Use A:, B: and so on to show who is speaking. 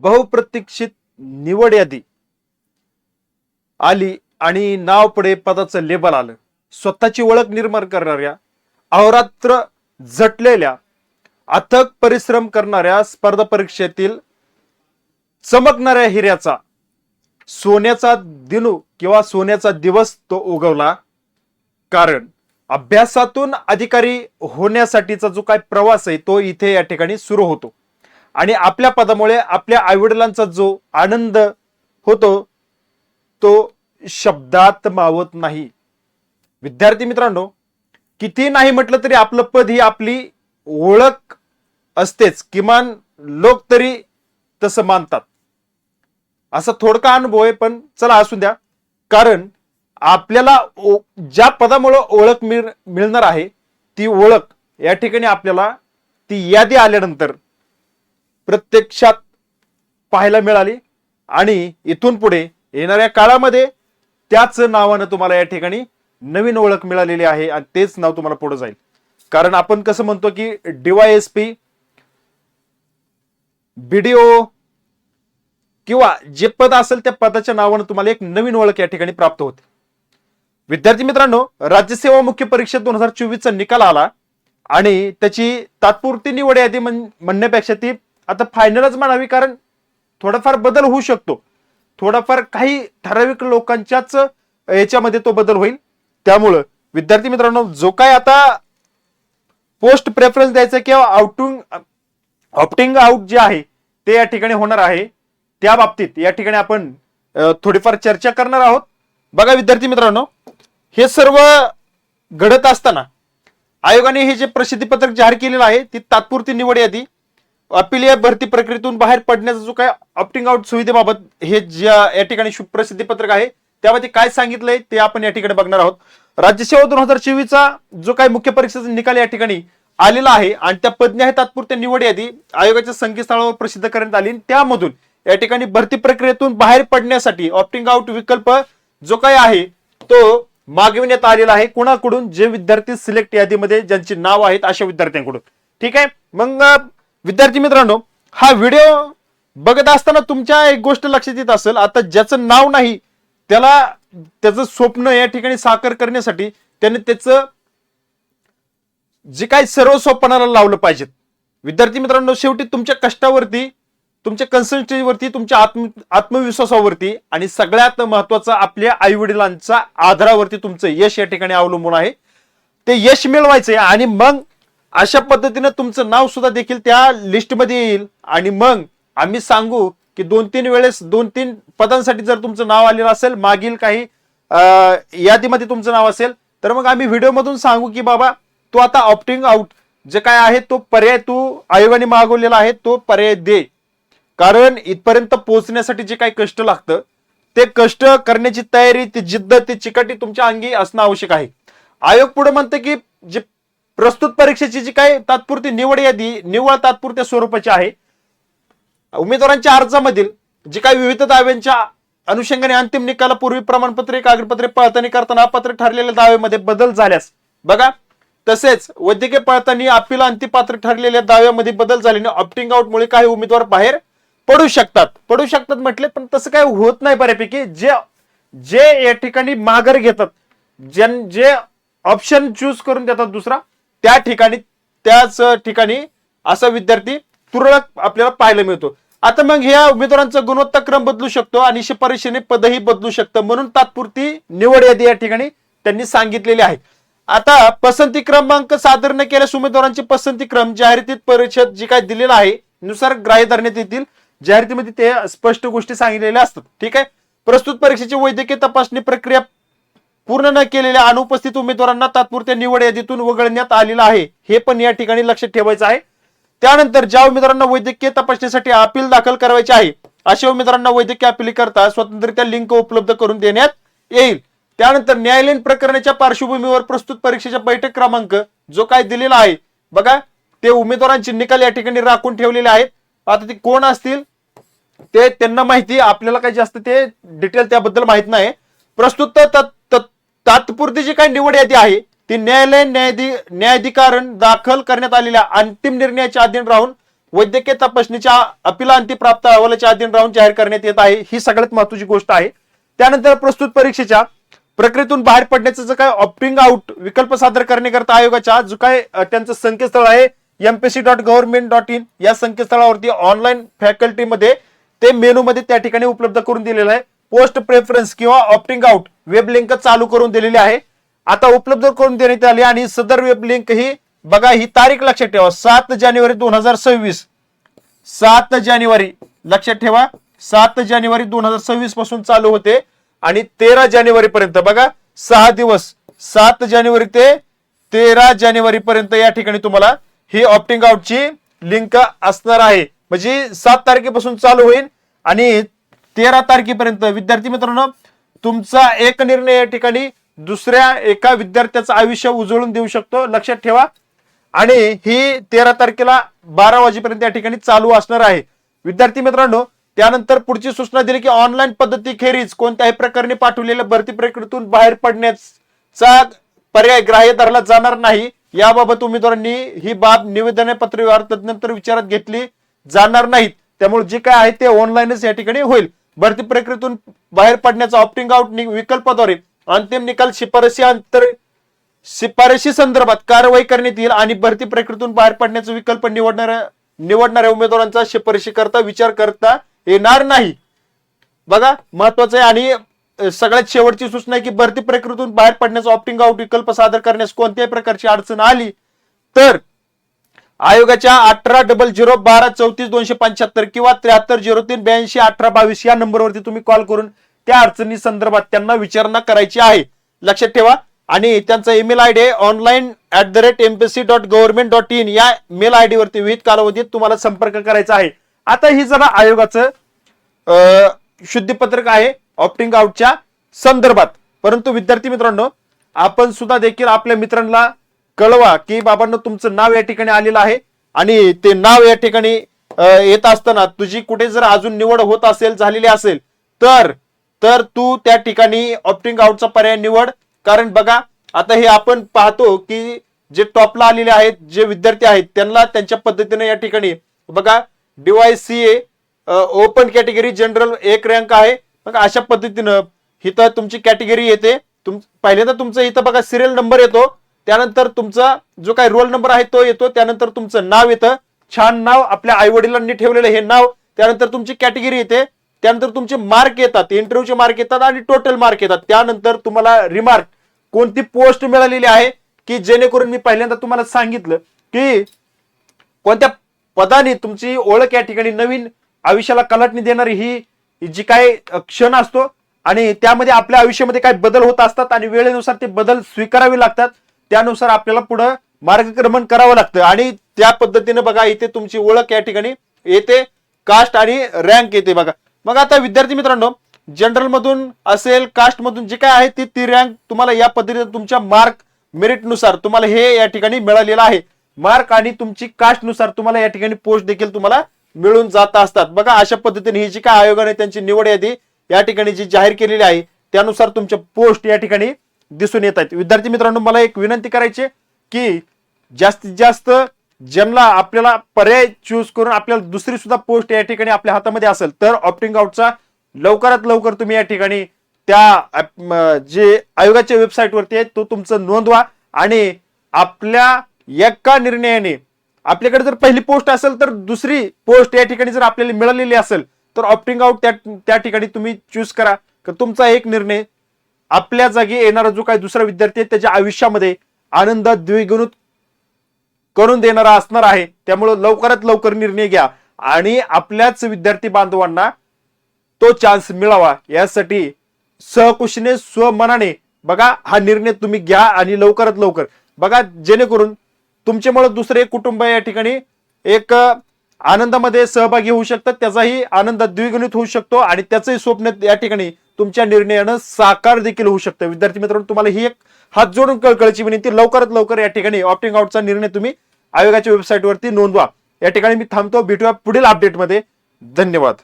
A: बहुप्रतीक्षित निवड यादी आली आणि नाव पुढे पदाचं लेबल आलं. स्वतःची ओळख निर्माण करणाऱ्या अहोरात्र झटलेल्या अथक परिश्रम करणाऱ्या स्पर्धा परीक्षेतील चमकणाऱ्या हिऱ्याचा सोन्याचा दिनू किंवा सोन्याचा दिवस तो उगवला. कारण अभ्यासातून अधिकारी होण्यासाठीचा जो काय प्रवास आहे तो इथे या ठिकाणी सुरू होतो. आणि आपल्या पदामुळे आपल्या आईवडिलांचा जो आनंद होतो तो शब्दात मावत नाही. विद्यार्थी मित्रांनो किती नाही म्हटलं तरी आपलं पद ही आपली ओळख असतेच. किमान लोक तरी तसं मानतात. असा थोडका अनुभव आहे पण चला असू द्या. कारण आपल्याला ओ- ज्या पदामुळं ओळख मिळ मिळणार आहे ती ओळख या ठिकाणी आपल्याला ती यादी आल्यानंतर प्रत्यक्षात पाहायला मिळाली. आणि इथून पुढे येणाऱ्या काळामध्ये त्याच नावानं तुम्हाला या ठिकाणी नवीन ओळख मिळालेली आहे आणि तेच नाव तुम्हाला पुढे जाईल. कारण आपण कसं म्हणतो की डीवाय एस पी बीडीओ किंवा जे पद असेल त्या पदाच्या नावानं तुम्हाला एक नवीन ओळख या ठिकाणी प्राप्त होते. विद्यार्थी मित्रांनो राज्यसेवा मुख्य परीक्षा दोन हजार चोवीसचा निकाल आला आणि त्याची तात्पुरती निवड यादी म्हण- म्हणण्यापेक्षा ती आता फायनलच म्हणावी कारण थोडाफार बदल होऊ शकतो. थोडाफार काही ठराविक लोकांच्याच याच्यामध्ये तो बदल होईल. त्यामुळं विद्यार्थी मित्रांनो जो काय आता पोस्ट प्रेफरन्स द्यायचा किंवा आउटिंग ऑप्टिंग आउट जे आहे ते या ठिकाणी होणार आहे. त्या बाबतीत या ठिकाणी आपण थोडीफार चर्चा करणार आहोत. बघा विद्यार्थी मित्रांनो हे सर्व घडत असताना आयोगाने हे जे प्रसिद्धीपत्रक जाहीर केलेलं आहे ती तात्पुरती निवड यादी अपिलीय भरती प्रक्रियेतून बाहेर पडण्याचा जो काय ऑप्टिंग आउट सुविधेबाबत हे ज्या या ठिकाणी प्रसिद्धी पत्रक आहे त्यामध्ये काय सांगितलंय ते आपण या ठिकाणी बघणार आहोत. राज्यसेवा दोन हजार चोवीसचा जो काही मुख्य परीक्षेचा निकाल या ठिकाणी आलेला आहे आणि त्या पदनी आहे तात्पुरत्या निवड यादी आयोगाच्या संकेतस्थळावर प्रसिद्ध करण्यात आली त्यामधून या ठिकाणी भरती प्रक्रियेतून बाहेर पडण्यासाठी ऑप्टिंग आउट विकल्प जो काही आहे तो मागविण्यात आलेला आहे. कुणाकडून? जे विद्यार्थी सिलेक्ट यादीमध्ये ज्यांची नाव आहेत अशा विद्यार्थ्यांकडून. ठीक आहे? मग विद्यार्थी मित्रांनो हा व्हिडिओ बघत असताना तुमच्या एक गोष्ट लक्षात येत असेल आता ज्याचं नाव नाही त्याला त्याचं स्वप्न या ठिकाणी साकार करण्यासाठी त्याने त्याचं जे काही सर्व स्वप्नाला लावलं पाहिजेत. विद्यार्थी मित्रांनो शेवटी तुमच्या कष्टावरती तुमच्या कन्सल्टन्सीवरती तुमच्या आत्म आत्मविश्वासावरती आणि सगळ्यात महत्वाचं आपल्या आई वडिलांच्या आधारावरती तुमचं यश या ठिकाणी अवलंबून आहे. ते यश मिळवायचंय आणि मग अशा पद्धतीनं तुमचं नाव सुद्धा देखील त्या लिस्टमध्ये येईल. आणि मग आम्ही सांगू की दोन तीन वेळेस दोन तीन पदांसाठी जर तुमचं नाव आलेलं असेल मागील काही यादीमध्ये तुमचं नाव असेल तर मग आम्ही व्हिडिओमधून सांगू की बाबा तू आता ऑप्टिंग आउट जे काय आहे तो पर्याय तू आयोगाने मागवलेला आहे तो पर्याय दे. कारण इथपर्यंत पोहोचण्यासाठी जे काही कष्ट लागतं ते कष्ट करण्याची तयारी ती जिद्द ती चिकाटी तुमच्या अंगी असणं आवश्यक आहे. आयोग पुढे म्हणतं की जे प्रस्तुत परीक्षेची जी काही तात्पुरती निवड यादी निव्वळ तात्पुरत्या स्वरूपाची आहे उमेदवारांच्या अर्जामधील जी काही विविध दाव्यांच्या अनुषंगाने अंतिम निकालापूर्वी प्रमाणपत्रे कागदपत्रे पडताळणी करताना अपात्र ठरलेल्या दाव्यामध्ये बदल झाल्यास बघा तसेच वैद्यकीय पडताळणी अपील अंतिपात्र ठरलेल्या दाव्यामध्ये बदल झाल्याने ऑप्टिंग आउटमुळे काही उमेदवार बाहेर पडू शकतात. पडू शकतात म्हटले पण तसं काही होत नाही बऱ्यापैकी. जे जे या ठिकाणी माघार घेतात ज्यां जे ऑप्शन चूज करून देतात दुसरा त्या ठिकाणी त्याच ठिकाणी असा विद्यार्थी तुरळक आपल्याला पाहायला मिळतो. आता मग ह्या उमेदवारांचा गुणवत्ता क्रम बदलू शकतो आणि शिफारशीने पदही बदलू शकतं म्हणून तात्पुरती निवड यादी या ठिकाणी त्यांनी सांगितलेली आहे. आता पसंती क्रमांक सादर न केल्यास उमेदवारांची पसंती क्रम जाहिरातीत परिषद जी काय दिलेला आहे नुसार ग्राह्य धरण्यात येतील. जाहिरातीमध्ये ते स्पष्ट गोष्टी सांगितलेल्या असतात. ठीक आहे? प्रस्तुत परीक्षेची वैद्यकीय तपासणी प्रक्रिया पूर्ण न केलेल्या अनुपस्थित उमेदवारांना तात्पुरत्या निवड यादीतून वगळण्यात आलेलं आहे. हे पण या ठिकाणी लक्षात ठेवायचं आहे. त्यानंतर ज्या उमेदवारांना वैद्यकीय तपासणीसाठी अपील दाखल करायचे आहे अशा उमेदवारांना वैद्यकीय अपील करता स्वतंत्ररित्या लिंक उपलब्ध करून देण्यात येईल. त्यानंतर न्यायालयीन प्रकरणाच्या पार्श्वभूमीवर प्रस्तुत परीक्षेचा बैठक क्रमांक जो काय दिलेला आहे बघा ते उमेदवारांचे निकाल या ठिकाणी राखून ठेवलेले आहेत. आता ते कोण असतील ते त्यांना माहिती आपल्याला काही जास्त ते डिटेल त्याबद्दल माहीत नाही. प्रस्तुत तात्पुरती जी काही निवड यादी आहे ती न्यायालय न्यायाधी न्यायाधिकरण दाखल करण्यात आलेल्या अंतिम निर्णयाच्या अधीन राहून वैद्यकीय तपासणीच्या अपिलांती प्राप्त अहवालाच्या अधीन राहून जाहीर करण्यात येत आहे ही सगळ्यात महत्वाची गोष्ट आहे. त्यानंतर प्रस्तुत परीक्षेच्या प्रक्रियेतून बाहेर पडण्याचं जो काय ऑप्टिंग आउट विकल्प सादर करण्याकरता आयोगाच्या जो काय त्यांचं संकेतस्थळ आहे MPC dot government dot in या संकेतस्थळावरती ऑनलाईन फॅकल्टीमध्ये ते मेनूमध्ये त्या ठिकाणी उपलब्ध करून दिलेलं आहे. पोस्ट प्रेफरन्स किंवा ऑप्टिंग आउट वेब लिंक चालू करून दिलेली आहे. आता उपलब्ध करून देण्यात आली आणि सदर वेब लिंक ही बघा ही तारीख लक्षात ठेवा. सात जानेवारी दोन हजार सव्वीस. सात जानेवारी लक्षात ठेवा. सात जानेवारी दोन हजार सव्वीसपासून चालू होते आणि तेरा जानेवारी पर्यंत बघा सहा दिवस. सात जानेवारी ते तेरा जानेवारी पर्यंत या ठिकाणी तुम्हाला ही ऑप्टिंग आउटची लिंक असणार आहे. म्हणजे सात तारखेपासून चालू होईल आणि तेरा तारखेपर्यंत. विद्यार्थी मित्रांनो तुमचा एक निर्णय या ठिकाणी दुसऱ्या एका विद्यार्थ्याचं आयुष्य उजळून देऊ शकतो. लक्षात ठेवा. आणि ही तेरा तारखेला बारा वाजेपर्यंत या ठिकाणी चालू असणार आहे. विद्यार्थी मित्रांनो त्यानंतर पुढची सूचना दिली की ऑनलाईन पद्धती खेरीज कोणत्याही प्रकारे पाठवलेल्या भरती प्रक्रियेतून बाहेर पडण्याचा पर्याय ग्राह्य धरला जाणार नाही. याबाबत उमेदवारांनी ही बाब निवेदन पत्र व्यवहार तज्ञांतर विचारात घेतली जाणार नाहीत. त्यामुळे जे काय आहे ते ऑनलाईनच या ठिकाणी होईल. भरती प्रक्रियेतून बाहेर पडण्याचा ऑप्टिंग आउट विकल्पाद्वारे अंतिम निकाल शिफारसी अंतर शिफारशी संदर्भात कारवाई करण्यात येईल आणि भरती प्रक्रियेतून बाहेर पडण्याचा विकल्प निवडणाऱ्या निवडणाऱ्या उमेदवारांचा शिफारशी करता विचार करता येणार नाही. बघा महत्वाचं आहे आणि सगळ्यात शेवटची सूचना आहे की भरती प्रक्रियेतून बाहेर पडण्याचा ऑप्टिंग आउट विकल्प सादर करण्यास कोणत्याही प्रकारची अडचण आली तर आयोगाच्या अठरा डबल झिरो बारा चौतीस दोनशे पंच्याहत्तर किंवा त्र्याहत्तर झिरो तीन ब्याऐंशी अठरा बावीस या नंबरवरती तुम्ही कॉल करून त्या अडचणी संदर्भात त्यांना विचारणा करायची आहे. लक्षात ठेवा. आणि त्यांचा email I D online at the rate MPC dot government dot in या मेल आय डी वरती विविध कालावधीत तुम्हाला संपर्क करायचा आहे. आता ही जरा आयोगाचं अ, शुद्धीपत्रक आहे ऑप्टिंग आउटच्या संदर्भात. परंतु विद्यार्थी मित्रांनो आपण सुद्धा देखील आपल्या मित्रांना कळवा की बाबांना तुमचं नाव या ठिकाणी आलेलं आहे आणि ते नाव या ठिकाणी येत असताना तुझी कुठे जर अजून निवड होत असेल झालेली असेल तर तर तू त्या ठिकाणी ऑप्टिंग आउटचा पर्याय निवड. कारण बघा आता हे आपण पाहतो की जे टॉपला आलेले आहेत जे विद्यार्थी आहेत त्यांना त्यांच्या पद्धतीने या ठिकाणी बघा DY C A open category general एक रँक आहे. बघा अशा पद्धतीनं इथं तुमची कॅटेगरी येते. तुम पहिल्यांदा तुमचं इथं बघा सिरियल नंबर येतो. त्यानंतर तुमचा जो काही रोल नंबर आहे तो येतो त्यानंतर तुमचं नाव येतं. छान नाव आपल्या आई वडिलांनी ठेवलेलं हे नाव. त्यानंतर तुमची कॅटेगरी येते. त्यानंतर तुमचे मार्क येतात इंटरव्ह्यूचे मार्क येतात आणि टोटल मार्क येतात. त्यानंतर तुम्हाला रिमार्क कोणती पोस्ट मिळालेली आहे की जेणेकरून मी पहिल्यांदा तुम्हाला सांगितलं की कोणत्या पदाने तुमची ओळख या ठिकाणी नवीन आयुष्याला कलाटणी देणारी ही जी काय क्षण असतो आणि त्यामध्ये आपल्या आयुष्यामध्ये काय बदल होत असतात आणि वेळेनुसार ते बदल स्वीकारावे लागतात. त्यानुसार आपल्याला पुढं मार्गक्रमण करावं लागतं. आणि त्या पद्धतीने बघा इथे तुमची ओळख या ठिकाणी येते कास्ट आणि रँक येते बघा. मग आता विद्यार्थी मित्रांनो जनरल मधून असेल कास्ट मधून जे काय आहे ती ती रँक तुम्हाला या पद्धतीने तुमच्या मार्क मेरिटनुसार तुम्हाला हे या ठिकाणी मिळालेलं आहे. मार्क आणि तुमची कास्टनुसार तुम्हाला या ठिकाणी पोस्ट देखील तुम्हाला मिळून जात असतात. बघा अशा पद्धतीने ही जी काय आयोगाने त्यांची निवड यादी या ठिकाणी जी जाहीर केलेली आहे त्यानुसार तुमच्या पोस्ट या ठिकाणी दिसून येत आहेत. विद्यार्थी मित्रांनो मला एक विनंती करायची की जास्तीत जास्त ज्यांना आपल्याला पर्याय चूज करून आपल्याला दुसरी सुद्धा पोस्ट या ठिकाणी आपल्या हातामध्ये असेल तर ऑप्टिंग आउटचा लवकरात लवकर तुम्ही या ठिकाणी त्या जे आयोगाच्या वेबसाईट वरती आहे तो तुमचं नोंदवा आणि आपल्या एका निर्णयाने आपल्याकडे जर पहिली पोस्ट असेल तर दुसरी पोस्ट या ठिकाणी जर आपल्याला मिळालेली असेल तर ऑप्टिंग आउट त्या त्या ठिकाणी तुम्ही चूज करा. तुमचा एक निर्णय आपल्या जागी येणारा जो काही दुसरा विद्यार्थी आहे त्याच्या आयुष्यामध्ये आनंद द्विगुणित करून देणारा असणार आहे. त्यामुळे लवकरात लवकर निर्णय घ्या. आणि आपल्याच विद्यार्थी बांधवांना तो चान्स मिळावा. यासाठी सहकुशीने स्वमनाने बघा हा निर्णय तुम्ही घ्या आणि लवकरात लवकर. बघा जेणेकरून तुमच्यामुळे दुसरे कुटुंब या ठिकाणी एक आनंदामध्ये सहभागी होऊ शकतात. त्याचाही आनंद द्विगुणित होऊ शकतो आणि त्याचंही स्वप्न या ठिकाणी तुमच्या निर्णयानं साकार देखील होऊ शकतं. विद्यार्थी मित्रांनो तुम्हाला ही एक हात जोडून कळकळीची विनंती. लवकरात लवकर या ठिकाणी ऑप्टिंग आउटचा निर्णय तुम्ही आयोगाच्या वेबसाईटवरती नोंदवा. या ठिकाणी मी थांबतो. भेटूया पुढील अपडेटमध्ये धन्यवाद.